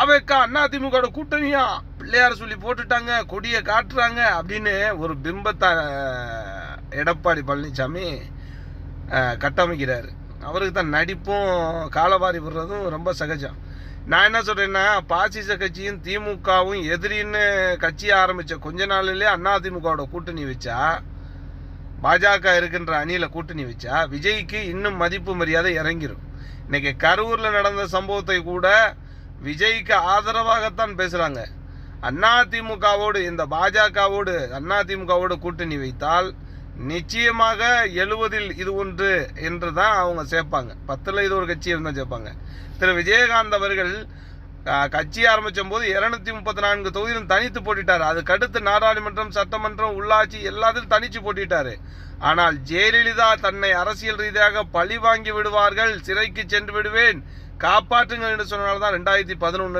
அவைக்கா அண்ணா திமுக கூட்டணியா? பிள்ளையார் சொல்லி போட்டுட்டாங்க கொடியை காட்டுறாங்க அப்படின்னு ஒரு பிம்பத்தை எடப்பாடி பழனிசாமி கட்டமைக்கிறார் கட்டமைக்கிறாரு. அவருக்கு தான் நடிப்பும் காலவாரி விடுறதும் ரொம்ப சகஜம். நான் என்ன சொல்றேன்னா பாசிச கட்சியும் திமுகவும் எதிரின்னு கட்சியை ஆரம்பிச்ச கொஞ்ச நாளிலே அண்ணா திமுகவோட கூட்டணி வச்சா பாஜக இருக்கின்ற அணியில கூட்டணி வச்சா விஜய்க்கு இன்னும் மதிப்பு மரியாதை இறங்கிரும். இன்னைக்கு கரூர்ல நடந்த சம்பவத்தை கூட விஜய்க்கு ஆதரவாகத்தான் பேசுகிறாங்க அண்ணா திமுகவோடு இந்த பாஜகவோடு அண்ணா திமுகவோடு கூட்டணி வைத்தால் நிச்சயமாக எழுவதில் இது ஒன்று என்று தான் அவங்க சேர்ப்பாங்க. பத்தில் இது ஒரு கட்சி இருந்தால் சேர்ப்பாங்க. திரு. விஜயகாந்த் அவர்கள் கட்சி ஆரம்பித்த போது இரநூத்தி முப்பத்தி நான்கு தொகுதியிலும் தனித்து போட்டிட்டார். அதுக்கடுத்து நாடாளுமன்றம் சட்டமன்றம் உள்ளாட்சி எல்லாத்திலும் தனித்து போட்டிட்டார். ஆனால் ஜெயலலிதா தன்னை அரசியல் ரீதியாக பழி வாங்கி விடுவார்கள் சிறைக்கு சென்று விடுவேன் காப்பாற்றுங்கள் என்று சொன்னனால்தான் ரெண்டாயிரத்தி பதினொன்னு